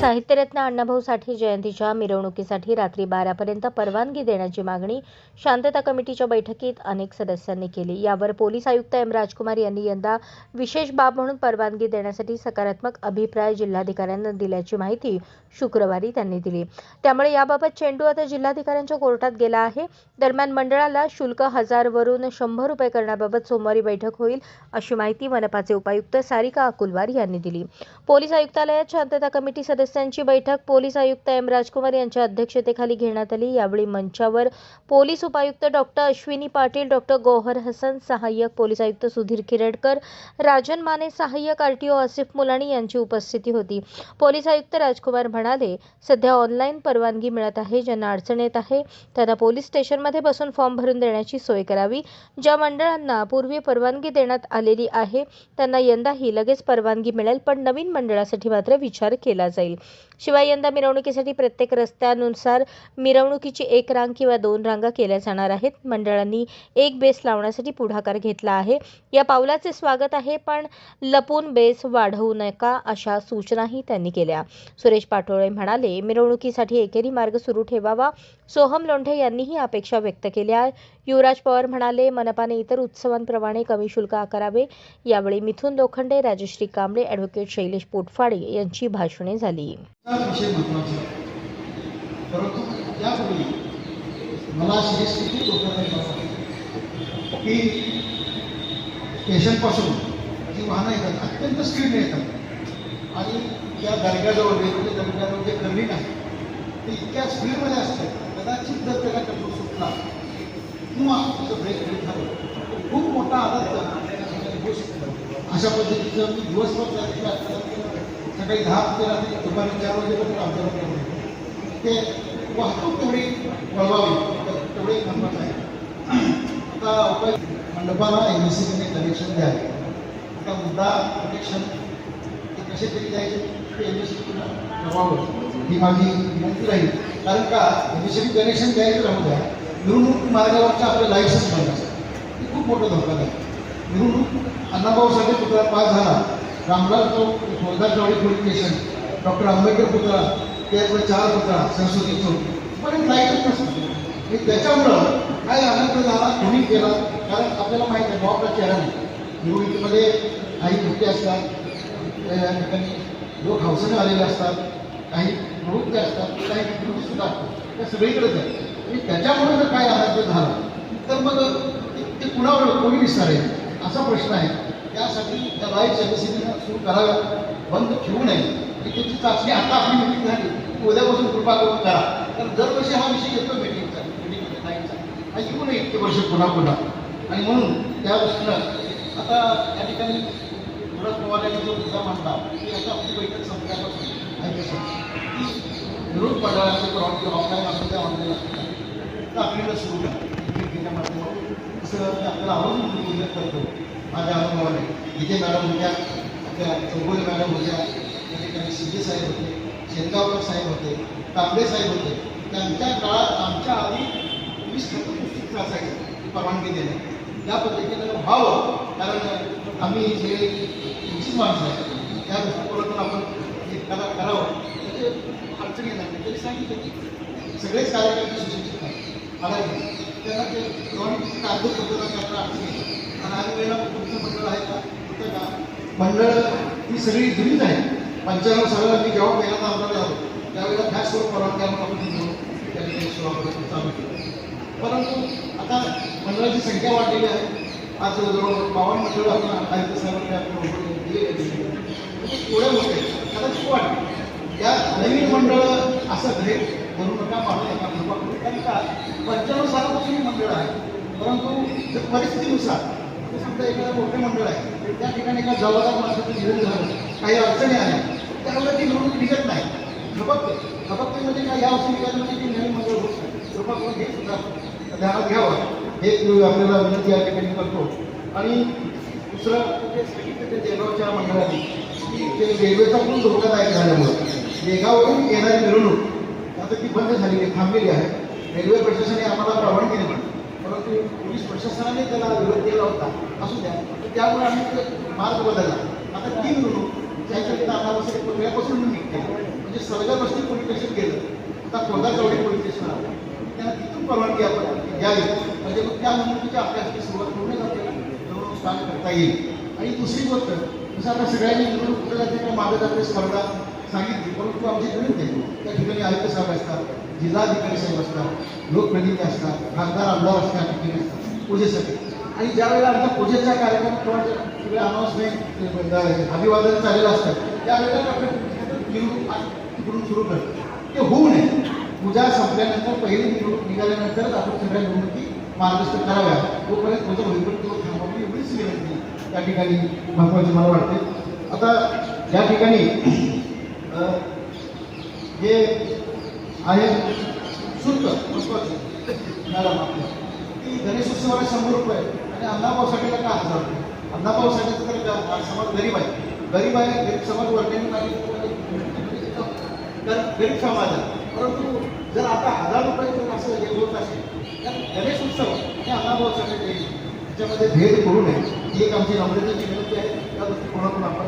साहित्यरत्न अण्णाभाऊ साठे जयंतीच्या मिरवणुकीसाठी रात्री बारापर्यंत परवानगी देण्याची मागणी शांतता कमिटीच्या बैठकीत अनेक सदस्यांनी केली. यावर पोलीस आयुक्त एम राजकुमार यांनी यंदा विशेष बाब म्हणून परवानगी देण्यासाठी सकारात्मक अभिप्राय जिल्हाधिकाऱ्यांना दिल्याची माहिती शुक्रवारी त्यांनी दिली. त्यामुळे याबाबत चेंडू आता जिल्हाधिकाऱ्यांच्या कोर्टात गेला आहे. दरम्यान मंडळाला शुल्क हजारवरून शंभर रुपये करण्याबाबत सोमवारी बैठक होईल अशी माहिती मनपाचे उपायुक्त सारिका अकुलवार यांनी दिली. पोलीस आयुक्तालयात शांतता कमिटी सदस्य सदस्यांची बैठक पोलीस आयुक्त एम राजकुमार यांच्या अध्यक्षतेखाली घेण्यात आली. यावेळी मंचावर पोलीस उपायुक्त डॉक्टर अश्विनी पाटील डॉक्टर गौहर हसन सहाय्यक पोलीस आयुक्त सुधीर किरडकर राजन माने सहाय्यक आरटीओ आसिफ मुलाणी यांची उपस्थिती होती. पोलीस आयुक्त राजकुमार म्हणाले सध्या ऑनलाईन परवानगी मिळत आहे ज्यांना अडचण येत आहे त्यांना पोलीस स्टेशनमध्ये बसून फॉर्म भरून देण्याची सोय करावी. ज्या मंडळांना पूर्वी परवानगी देण्यात आलेली आहे त्यांना यंदाही लगेच परवानगी मिळेल पण नवीन मंडळासाठी मात्र विचार केला जाईल. शिवाय यंदा मिरवणुकीसाठी प्रत्येक रस्त्यानुसार मिरवणुकीची एक रांग किंवा दोन रांगा केल्या जाणार आहेत. मंडळांनी एक बेस लावण्यासाठी पुढाकार घेतला आहे. या पावलाचे स्वागत आहे पण लपून बेस वाढवू नका अशा सूचनाही त्यांनी केल्या. सुरेश पाटोळे म्हणाले मिरवणुकीसाठी एकेरी मार्ग सुरू ठेवावा सोहम लोंढे यांनीही अपेक्षा व्यक्त केल्या युवराज पवार म्हणाले मनपाने इतर उत्सवांप्रमाणे कमी शुल्क आकारावे. यावेळी मिथुन लोखंडे राजश्री कांबळे अॅडव्होकेट शैलेश पोटफाडे यांची भाषणे झाली. मला की स्टेशनपासून जी वाहनं येतात अत्यंत स्पीडने येतात. आणि त्या दर्ग्याजवळ वेगवेगळ्या दर्ग्याजवळ जे कर्मिक आहे ते इतक्या स्पीडमध्ये असतात. कदाचित जर त्याला कंट्रोल सुटला किंवा त्याचं ब्रेक ब्रेक झालं खूप मोठा आघात होऊ शकतो. अशा पद्धतीचं मी दिवसभर त्या सकाळी दहा ते रात्री दुपारी चार वाजेपर्यंत आमदार ते वाहतूक तेवढी वळवावी तेवढे महत्वाचं आहे. आता उपाय मंडपाला एम एस सीने कनेक्शन द्यावे आता मुद्दा कनेक्शन ते कसे तरी द्यायचे ते एम एस सी ठरवावं ही माझी विनंती राहील. कारण का? एम कनेक्शन द्यायचं राहू द्या निवडणूक मार्गावरचं आपलं लाईफच बंद हे खूप मोठं धोकादायक निवडणूक अण्णाभाऊ साठे पुतळा पास झाला. Ramlal Chowk Faujdarwadi police station doctor Ambedkar पुतळा त्यातला चार पुतळा सरस्वती चौक. पण लाईटच नसतं आणि त्याच्यामुळं काय आनंद झाला? कोणी केला? कारण आपल्याला माहीत आहे बॉबला चेहरा नाही. निवडणुकीमध्ये काही गोष्टी असतात. त्या ठिकाणी लोक हौसने आलेले असतात. काही प्रवृत्ती असतात काही विकृती सुद्धा त्या सगळीकडेच आहे आणि त्याच्यामुळे जर काय आनंद झाला तर मग ते- कुणावर कोणी विसरेल? असा प्रश्न आहे. त्यासाठी त्या लाइट सर्व्हिसिंग सुरू कराव्या. बंद ठेवू नये. आणि त्याची चाचणी आता आपली मिटिंग झाली. की उद्यापासून कृपा करून करा. तर दरवर्षी हा विषय येतो मिटिंगचा मिटिंगमध्ये आणि येऊ नये इतके वर्ष पुन्हा पुन्हा आणि म्हणून त्या दृष्टीनं आता या ठिकाणी युवराज पवार यांनी जो मुद्दा मांडला की आता आपली बैठक संपल्यापासून आहे कसं की विरोध ऑफलाईन असू द्या ऑनलाईन असू द्या. तर आपल्याला सुरू करा. माध्यमातून. असं ते आपल्याला आवडून उल्लेख करतो. माझ्या अनुभवाने. विजय मॅडम होत्या. आपल्या चौगुले मॅडम होत्या. त्या ठिकाणी शिंदे साहेब होते. शेनगावकर साहेब होते. तांबडे साहेब होते. त्यांच्या काळात आमच्या आधी वीस टक्के पुस्तक असायचं परवानगी देणे. त्या पद्धतीनं व्हावं. कारण आम्ही जे तुमचीच माणसं आहे त्या दृष्टिकोनातून आपण करा करावं हो. म्हणजे अडचणी येणार नाही. तरी सांगितलं की सगळेच कार्यकर्ते सुशिक्षित आहेत. आलाय त्यांना ते गव्हर्नमेंटची कागदपत्र त्यांना अडचणी येतात. आणि आम्ही वेळेला तुमचं मंडळ आहे का? होतं का? मंडळ ही सगळी जुनीच आहे. पंच्याण्णव सालाला मी जेव्हा पहिल्यांदा आमदार झालो त्यावेळेला फॅक्सवर परवानगी आणून आपण दिलो. त्यांनी ठिकाणी सेवा चालू केलं. परंतु आता मंडळाची संख्या वाढलेली आहे. आज जवळजवळ बावन्न मंडळ आपण आयुक्त साहेबांनी आपण दिले दिलेले दिलेले. होत कदाचित खूप वाटते या नवीन मंडळ असं भेट म्हणू नका पाहू नका. कृपा कारण का पंच्याण्णव सालापासून मंडळ आहे. परंतु जर परिस्थितीनुसार समजा एखादं मोठे मंडळ आहे त्या ठिकाणी एका जबाबदार माणसाचं निधन झालं काही अडचणी आल्या त्यावेळेला ती निवडणूक निघत नाही. झपकते म्हणजे झपकतेमध्ये काय? या वर्षी निघालं म्हणजे ती नवीन मंडळ होत नाही. कृपा करून हे सुद्धा ध्यानात घ्यावं. हे आपल्याला विनंती या ठिकाणी करतो. आणि दुसरं ते सांगितलं ते देगावच्या मंडळाने ते रेल्वेचा पण धोकादायक झाल्यामुळं देगावरून येणारी मिरवणूक आता ती बंद झालेली आहे थांबलेली आहे. रेल्वे प्रशासनाने आम्हाला परवानगी दिली परंतु पोलीस प्रशासनाने त्याला विरोध केला होता असू द्या. तर त्यामुळे आम्ही मार्ग बदलला. आता ती मिरवणूक त्याच्याकरिता अनावश्यक पुतळ्यापासून निघते म्हणजे सरगबस्ती पोलीस स्टेशन गेलं. आता कोणता पोलीस स्टेशन आलं. त्यांना तिथून परवानगी आपण द्यावी. म्हणजे मग त्या मिरवणुकीच्या अभ्यासाची सुरुवात करूनच आपल्याला स्टार्ट करता येईल. आणि दुसरी गोष्ट जसं आता सगळ्यांनी निवडणूक कुठे जाते किंवा मागे जाते स्पर्धा सांगितली. परंतु आमची गणित आहे. त्या ठिकाणी आयुक्त साहेब असतात जिल्हाधिकारी साहेब असतात लोकप्रतिनिधी असतात खासदार आमदार असतात ठिकाणी असतात. पूजेसाठी आणि ज्या वेळेला आमच्या पूजेचा कार्यक्रम किंवा सगळे अनाऊन्समेंट अभिवादन चाललेलं असतं. त्यावेळेला आपण तिकडून सुरू करतो. ते होऊ नये. पूजा संपल्यानंतर पहिली निवडणूक निघाल्यानंतरच आपण सगळ्या निवडणुकी मार्गदर्शन कराव्या. तोपर्यंत पूजा होईपर्यंत थांबवली एवढीच विनंती त्या ठिकाणी महत्त्वाची मला वाटते. आता या ठिकाणी जे हे आहे शुल्क महत्त्वाचं मॅडम आपलं की गणेशोत्सवाला शंभर रुपये आणि अण्णाभाऊसाठीला का हजार रुपये? अण्णाभाऊसाठीचं तर समाज गरीब आहे. गरीब आहे गरीब समाज वर्गाने तर गरीब समाज आहे. परंतु जर आता हजार रुपये जर असं हे होत असेल तर गणेश उत्सव हे अण्णाभाऊसाठी ते त्याच्यामध्ये भेद करू नये. ही एक आमची नम्रतेची विनंती आहे. त्या दृष्टिकोनातून आपण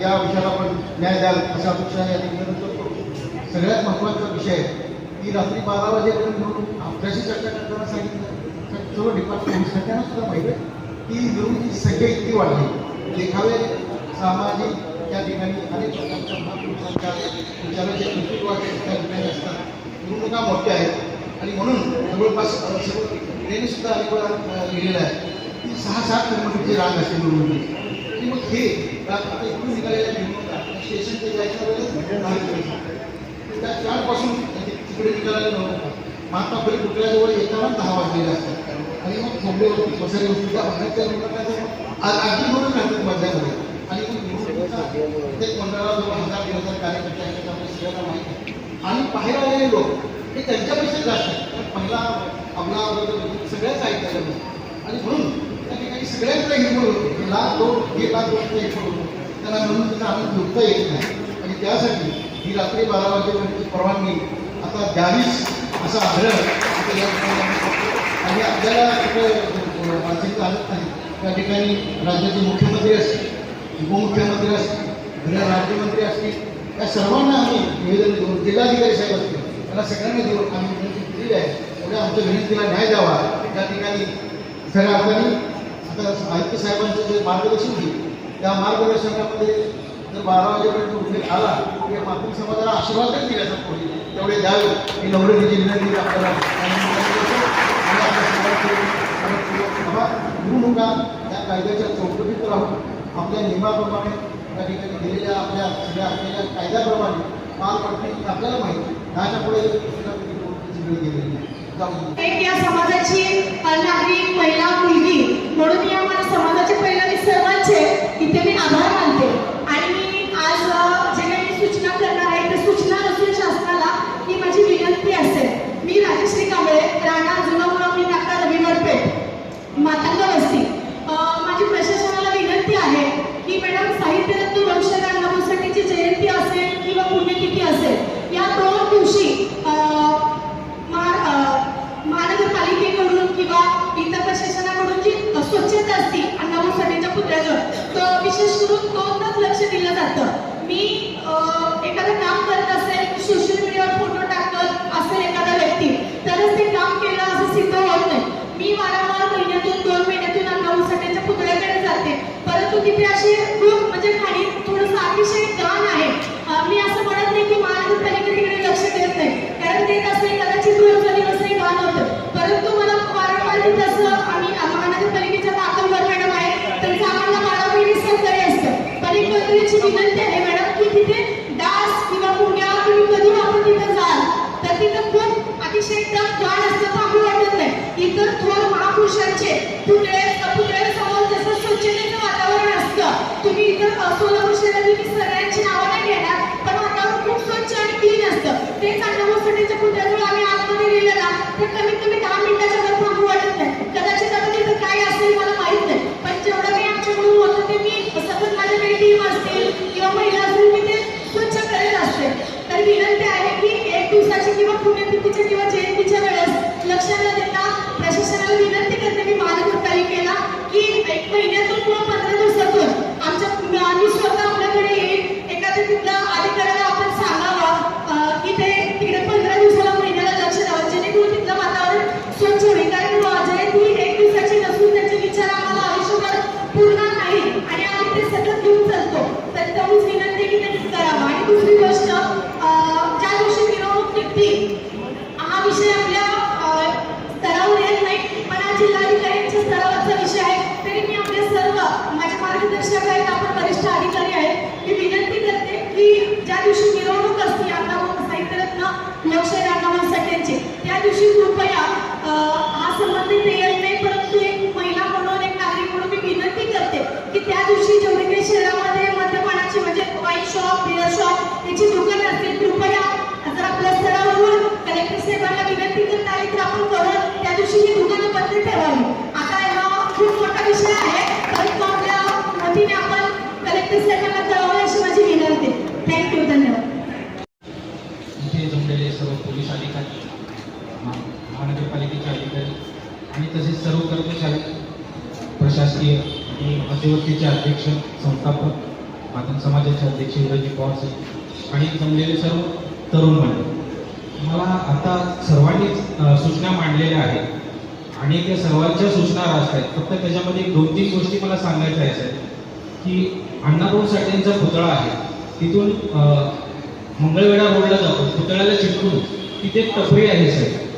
या विषयाला आपण न्याय द्याल अशा अपेक्षा या ठिकाणी करतो. सगळ्यात महत्त्वाचा विषय आहे. की रात्री बारा वाजेपर्यंत म्हणून आपल्याशी चर्चा करताना सांगितलं. सर्व डिपार्टमेंट सगळ्यांना सुद्धा माहिती आहे. की निवडणुकीची संख्या इतकी वाढली. देखावे सामाजिक त्या ठिकाणी अनेक प्रकारच्या महापुरुषांच्या विचाराचे कर्तृत्वाचे त्या ठिकाणी असतात. निवडणुका मोठ्या आहेत. आणि म्हणून जवळपास अ, सर्व ट्रेन अनेक वेळा लिहिलेलं आहे. की सहा सात किलोमीटरची रांग असते निवडणुकी आणि मग हे रांग आता इकडून निघालेल्या निवडणुका स्टेशनचे जायच्या वेळेस दहा त्या चारपासून म्हणजे तिकडे निघालेल्या निवडणुका महात्मा फुले पुतळ्याजवळ येताना दहा वाजलेले असतात. आणि मग थांबलेवरती बसायला होती. त्या बाहेरच्या निवडणुका अगदी म्हणून राहतात मधल्यामध्ये आणि मग निवडणुकीचा प्रत्येक मंडळाला जवळ हजार दीड हजार कार्यकर्ते आहेत आपल्या सगळ्यांना माहिती आहे. आणि बाहेर आलेले लोक हे त्यांच्यापेक्षा जास्त आहेत. कारण पहिला आपला सगळ्याच ऐकायला आणि म्हणून त्या ठिकाणी सगळ्यांचा हिरमोड होतो. लाख हे लाख दोनचा हिरमोड होतो. त्यांना म्हणून त्याचा आनंद लुटता येत नाही. आणि त्यासाठी ही रात्री बारा वाजेपर्यंत परवानगी. आता द्यावीच असा आग्रह आणि आपल्याला तिकडे मानसिकता आलत नाही. त्या ठिकाणी राज्याचे मुख्यमंत्री असतील उपमुख्यमंत्री असतील गृह राज्यमंत्री असतील या सर्वांना आम्ही निवेदन देऊन जिल्हाधिकारी साहेब असतील त्यांना सगळ्यांना देऊन आम्ही विनंती केलेली आहे. एवढ्या आमच्या विनंतीला न्याय द्यावा. त्या ठिकाणी खऱ्या अर्थाने आता आयुक्त साहेबांचं जे मार्गदर्शन घेईल त्या मार्गदर्शनामध्ये जर बारा वाजेपर्यंत उल्लेख आला की या मातृ समाजाला आशीर्वाद दिल्याचा कोणी तेवढे द्यावे. ही नवरतीची विनंती आपल्याला आणि आपल्या त्या कायद्याच्या चौकटीत राहून आपल्या नियमाप्रमाणे त्या ठिकाणी दिलेल्या आपल्या सगळ्या असलेल्या कायद्याप्रमाणे पार पडणे आपल्याला माहिती. दहाच्या पुढे दुसऱ्या गेलेली आहे एक या समाजाची अ, नागरिक महिला मुलगी. म्हणून या मला समाजाचे पहिला मी सर्वांचे इथे मी आभार मानते. आणि मी आज जे काही सूचना करणार आहे ते सूचना नसून शासनाला ही माझी विनंती असेल. मी राजश्री कांबळे राणा जुनामुळावणी नाका रविवार पेठ मातंग वस्ती अ, माझी प्रशासनाला विनंती आहे की मॅडम साहित्यरत्न वंशज अण्णाभाऊसाठीची जयंती असेल किंवा पुण्यतिथी असेल या दोन दिवशी अ, महा- अ, महानगरपालिकेकडून किंवा इतर प्रशासनाकडून जी स्वच्छता असते अण्णाभाऊसाठीच्या पुतळ्याजवळ तर विशेष करून दोनदाच लक्ष दिलं जातं. मी एखादं काम करत असेल सोशल मीडियावर फोटो टाकत असेल एखादा व्यक्ती तरच ते काम केलं असं सिद्ध होत नाही. मी वारंवार महिन्यातून दोन महिन्यातून अण्णाभाऊसाठीच्या पुतळ्याकडे जाते. परंतु तिथे अशी खूप म्हणजे खाली थोडंसं अतिशय गाण आहे. मी असं म्हणत नाही की महानगरपालिका तिकडे लक्ष देत नाही. कारण देत असले कदाचित रोजचा दिवसही गाण होतं. परंतु मला वारंवार तिथं विनंती आहे मॅडम की तिथे मध्यवर्तीचे अध्यक्ष संस्थापक माध्यम समाजाचे अध्यक्ष इंद्रजी पवार साहेब आणि जमलेले सर्व तरुण मंडळ. मला आता सर्वांनीच सूचना मांडलेल्या आहेत. आणि त्या सर्वांच्या सूचना रास्त आहेत. फक्त त्याच्यामध्ये दोन तीन गोष्टी मला सांगायच्या आहेत की अण्णाभाऊ साठेंचा पुतळा आहे. तिथून मंगळवेढा रोडला जातो. पुतळ्याला चिटकून तिथे एक टपरी आहे साहेब.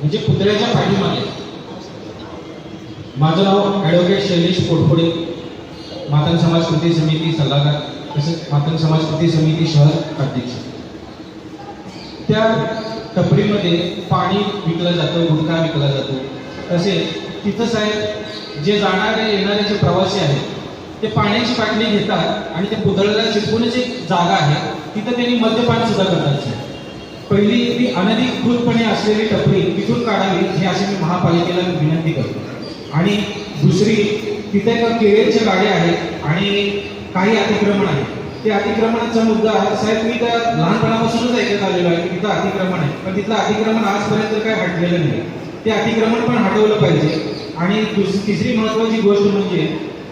म्हणजे पुतळ्याच्या पाठीमागे. माझं नाव ॲडव्होकेट शैलेश पोटफोडे मातंग समाज कृती समिती सल्लागार तसेच मातंग समाज कृती समिती शहर अध्यक्ष. त्या टपरीमध्ये पाणी विकलं जातं गुटखा विकला जातो. तसेच तिथं साहेब जे जाणारे येणारे जे प्रवासी आहेत ते पाण्याची बाटली घेतात आणि त्या पुतळ्याला चिटकूनच एक जागा आहे तिथं त्यांनी मद्यपान सुद्धा करतात पहिली ती अनधिकृतपणे असलेली टपरी तिथून काढावी हे अशी मी महापालिकेला विनंती करतो. आणि दुसरी तिथे एका केळीच्या गाड्या आहेत आणि काही अतिक्रमण आहे ते अतिक्रमणाचा मुद्दा साहेब मी त्या लहानपणापासूनच ऐकत आलेलो आहे की तिथं अतिक्रमण आहे. पण तिथलं अतिक्रमण आजपर्यंत काय हटलेलं नाही. ते अतिक्रमण पण हटवलं पाहिजे. आणि तिसरी महत्वाची गोष्ट म्हणजे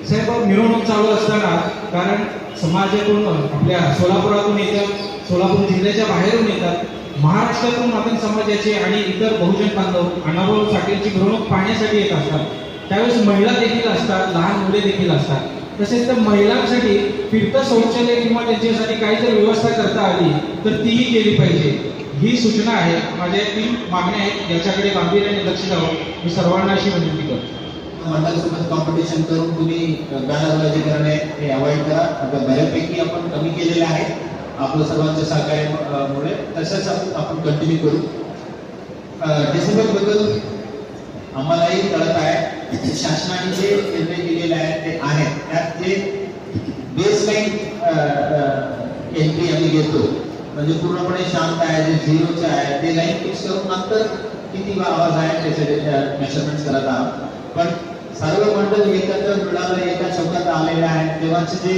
साहेब मिरवणूक चालू असताना कारण समाजातून आपल्या सोलापुरातून येतात सोलापूर जिल्ह्याच्या बाहेरून येतात. महाराष्ट्रातून मातंग समाजाचे आणि इतर बहुजन बांधव अण्णाभाऊ साठेची मिरवणूक पाहण्यासाठी येत असतात. त्यावेळेस महिला देखील असतात लहान मुले देखील असतात. तसेच त्या महिलांसाठी फिरतं शौचालय किंवा त्यांच्यासाठी काही जर व्यवस्था करता आली तर तीही केली पाहिजे. ही सूचना आहे. माझ्या तीन मागण्या आहेत. याच्याकडे गांभीर्याने लक्ष द्यावं. मी सर्वांना अशी विनंती करतो. मंडळासोबत कॉम्पिटिशन करून तुम्ही गाण्याबाजी करणे हे अवॉइड करा. आता बऱ्यापैकी आपण कमी केलेले आहे आपलं सर्वांच्या सहकार्यामुळे तसंच आपण- आपण कंटिन्यू करू. डिसेंबरबद्दल आम्हालाही कळत आहे. शासनाने जे निर्णय दिलेले आहेत ते आहेत. त्यात जे बेसलाईन एंट्री आम्ही घेतो म्हणजे पूर्णपणे शांत आहे जे झिरोचे आहे ते लाईन फिक्स करून नंतर किती आवाज आहे त्याचे मेजरमेंट करत आहोत. पण सर्व मंडळ एकत्र मिळालं एका चौकात आलेले आहेत तेव्हाचे जे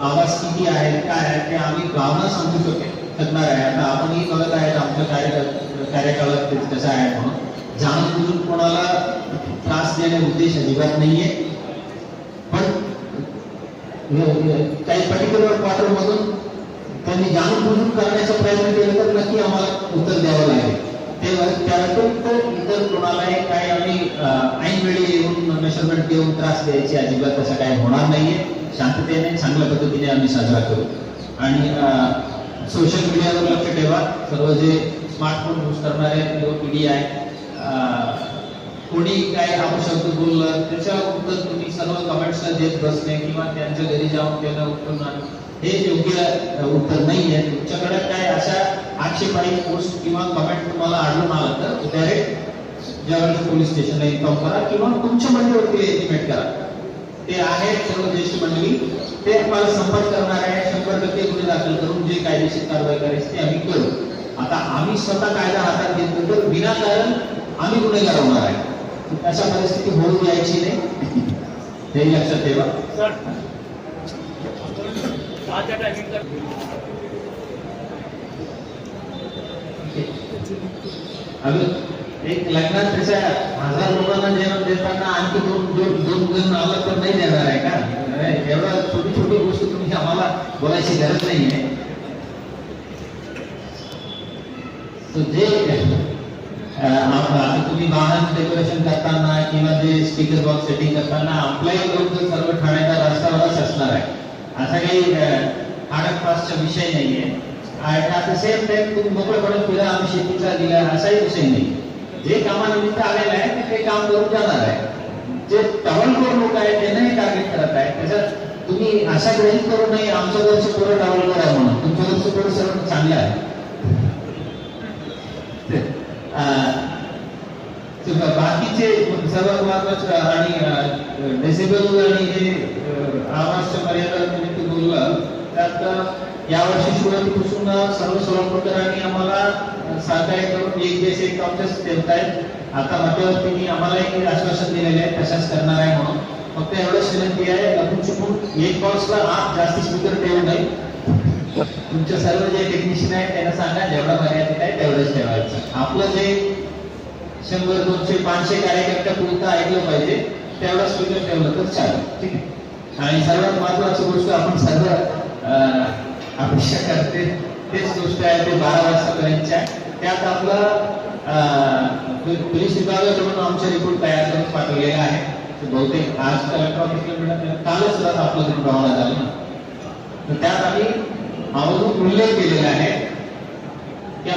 आवाज किती आहे काय आहे ते आम्ही गावाला सांगू शके शकणार आहे. आता आपणही बघत आहेत आमच्या कार्य कार्यकाळात कसं आहे म्हणून. जाणून बुजून कोणाला त्रास देणे उद्देश अजिबात नाहीये. पण काही पर्टिक्युलर क्वार्टर मधून त्यांनी जाणून बुजून करण्याचा प्रयत्न केला तर नक्की आम्हाला उत्तर द्यावं लागेल. ते त्या व्यतिरिक्त इतर कोणालाही काही आम्ही ऐन वेळी येऊन मेजरमेंट देऊन त्रास द्यायची अजिबात तसं काही होणार नाहीये. शांततेने चांगल्या पद्धतीने आम्ही साजरा करू. आणि सोशल मीडियावर लक्ष ठेवा. सर्व जे स्मार्टफोन यूज करणारे युवा पिढी आहे कोणी काय अपशब्द बोललं त्याच्या उत्तर तुम्ही सर्व कमेंट्सला देत बसणे किंवा त्यांच्या घरी जाऊन त्यांना उत्तर हे योग्य उत्तर नाही आहे. तुमच्याकडे काय अशा आक्षेपाई पोस्ट किंवा कमेंट तुम्हाला आढळून आला तर डायरेक्ट ज्यावेळेस पोलीस स्टेशनला इन्फॉर्म करा किंवा तुमच्या मंडळीवरती एस्टिमेट करा. ते आहेत सर्व ज्येष्ठ मंडळी ते आम्हाला संपर्क करणार आहे शंभर टक्के गुन्हे दाखल करून जे कायदेशीर कारवाई करायची ते आम्ही करू. आता आम्ही स्वतः कायदा हातात घेतलं तर विनाकारण आम्ही गुन्हेगार होणार आहे? अशा परिस्थिती होऊ द्यायची नाही. हे लक्षात ठेवा. एक लग्नात त्याच्या हज़ार लोकांना जेवण देताना आणखी दोन दोन दोन जण आलं तर नाही देणार आहे का? छोटी छोटी गोष्ट तुम्ही आम्हाला बोलायची गरज नाही आहे तो जे आता तुम्ही वाहन डेकोरेशन करताना किंवा जे स्पीकर बॉक्स सेटिंग करताना आपलाही लोक सर्व ठाण्याचा रस्त्यावरच असणार आहे. असा काही हार्ड पासचा विषय नाहीये. आणि सेम टाइम तुम्ही मोकळेपणे फिरा आम्ही शेतीचा दिला असाही विषय नाही. जे कामानिमित्त आलेलं आहे ते काम करून जाणार आहे. जे टवलखोर लोक आहेत त्यांनाही टार्गेट करत आहे. त्याच्यात तुम्ही अशा ग्रहित करू नये आमचं वर्ष पोरं टवलखोर आहे म्हणून. तुमचं वर्ष पोरं सर्व चांगलं आहे. बाकीचे सर्वात महत्वाचं आणि डेसिबल आणि हे आवाजच्या मर्यादा निमित्त बोललं त्यात यावर्षी सुरुवातीपासून सर्व सोलापूरकरांनी आम्हाला सहकार्य करून एक देश एक कामच ठेवत आहेत आता मध्यवर्तींनी एक आश्वासन दिलेले आहे तशाच करणार आहे म्हणून. फक्त एवढंच विनंती आहे लपून चुकून एक बॉक्सला आत जास्त स्पीकर ठेवू नये. तुमचे सर्व जे टेक्निशियन आहेत त्यांना सांगा जेवढा मर्यादित आहे तेवढंच ठेवायचं. आपलं जे शंभर दोनशे पाचशे कार्यकर्ता पुरतं ऐकलं पाहिजे तेवढा स्पीकर ठेवलं तर चालेल. ठीक आहे? आणि सर्वात महत्वाची गोष्ट आपण सर्व अपेक्षा करते. तेच गोष्ट आहे ते बारा वाजतापर्यंतच्या त्यात आपलं अं, पोलीस विभागाकडून आमचा रिपोर्ट तयार करून पाठवलेला आहे. बहुतेक आज इलेक्ट्रॉनिक कालच आपलं रिपोर्ट रवाना झालं ना तर त्यात आम्ही आवर्जून उल्लेख केलेला आहे. त्या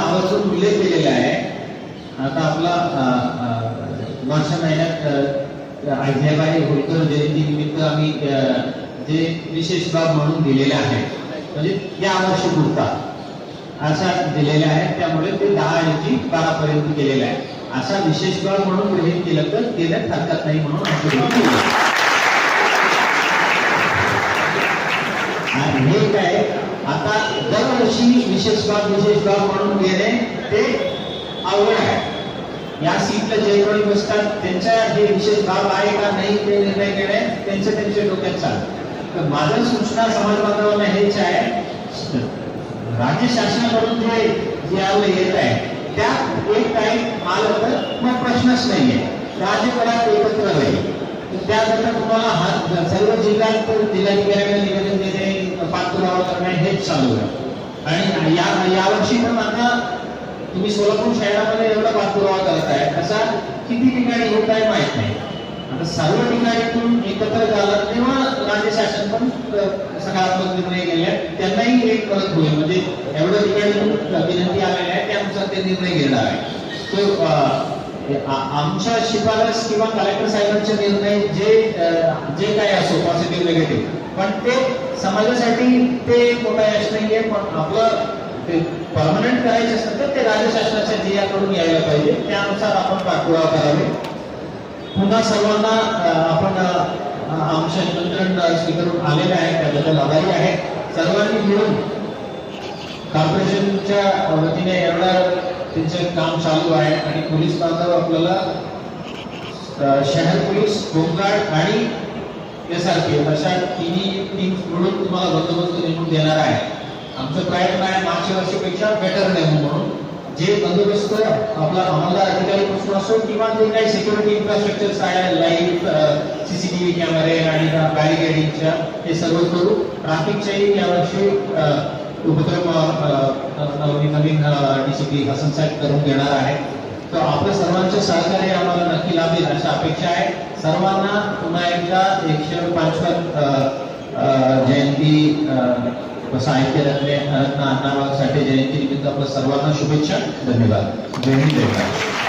आवर्जून उल्लेख केलेला आहे. आता आपला मागच्या महिन्यात अहिल्याबाई होळकर जयंती निमित्त आम्ही अं, जे विशेष बाब म्हणून दिलेले आहे. म्हणजे या वर्षी पुरता अशा दिलेल्या आहेत त्यामुळे ते दहा ऐंशी बारा पर्यंत केलेले आहे. असा विशेष बाब म्हणून गृहीत केलं तर केल्या हरकत नाही म्हणून आणि हे काय? आता दरवर्षी विशेष बाब विशेष बाब म्हणून गेले ते आवड आहे. या सीटला जे कोणी बसतात. त्यांच्या हे विशेष बाब आहे का नाही ते निर्णय घेणे त्यांच्या त्यांच्या डोक्यात चालतं तर माझं सूचना समाज बांधवांना हेच आहे. राज्य शासनाकडून जे जे आपलं येत आहे त्या एक काही आलं तर मग प्रश्नच नाहीये. राज्यभरात एकत्र राहील तर त्याकरता तुम्हाला हा सर्व जिल्ह्यात जिल्हाधिकाऱ्यांना निवेदन देणे पाठपुरावा करणे हेच चालू आहे. आणि या यावर्षी पण आता तुम्ही सोलापूर शहरामध्ये एवढा पाठपुरावा करत आहे असा किती ठिकाणी होत आहे माहीत नाही. सर्व ठिकाणीतून एकत्र झालं तेव्हा राज्य शासन पण सकारात्मक निर्णय गेले त्यांनाही एक परत होईल. म्हणजे एवढ्या ठिकाणी विनंती आलेल्या आहे त्यानुसार ते निर्णय घेणार आहे तो आमच्या शिफारस किंवा कलेक्टर साहेबांचे निर्णय जे जे काय असो पॉझिटिव्ह निगेटिव्ह पण ते समाजासाठी ते मोठा यश नाहीये पण आपलं ते परमनंट करायचे असेल तर ते राज्य शासनाच्या जियाकडून यायला पाहिजे. त्यानुसार आपण पाठपुरावा करावे. पुन्हा सर्वांना आपण आमच्या आमचे निमंत्रण स्वीकारून आलेले आहे त्याबद्दल आभारी आहे. सर्वांनी मिळून कॉर्पोरेशनच्या वतीने एवढा त्यांचं काम चालू आहे आणि पोलीस बांधव आपल्याला शहर पोलीस होमगार्ड आणि एस आर पी अशा तिन्ही टीम मिळून तुम्हाला बंदोबस्त नेमून देणार आहे. आमचा प्रयत्न आहे मागच्या वर्षीपेक्षा बेटर नेमू म्हणून. जे बंदोबस्त आपला अंमलदार अधिकारीपासून असो किंवा जे काही सिक्युरिटी इन्फ्रास्ट्रक्चर आहे लाइट सीसीटीव्ही कॅमेरे आणि बॅरिकेडिंगच्या हे सर्व करू. ट्राफिकच्याही यावर्षी उपक्रम नवीन डीसीपी हसन साहेब करून घेणार आहे. तर आपल्या सर्वांचे सहकार्य आम्हाला नक्की लाभेल अशी अपेक्षा आहे. सर्वांना पुन्हा एकदा एकशे पाचव्या जयंती अ, साहित्य रत्ने रत्न अण्णाभाऊ साठे जयंती निमित्त आपल्या सर्वांना शुभेच्छा. धन्यवाद. जय हिंद जय महाराष्ट्र.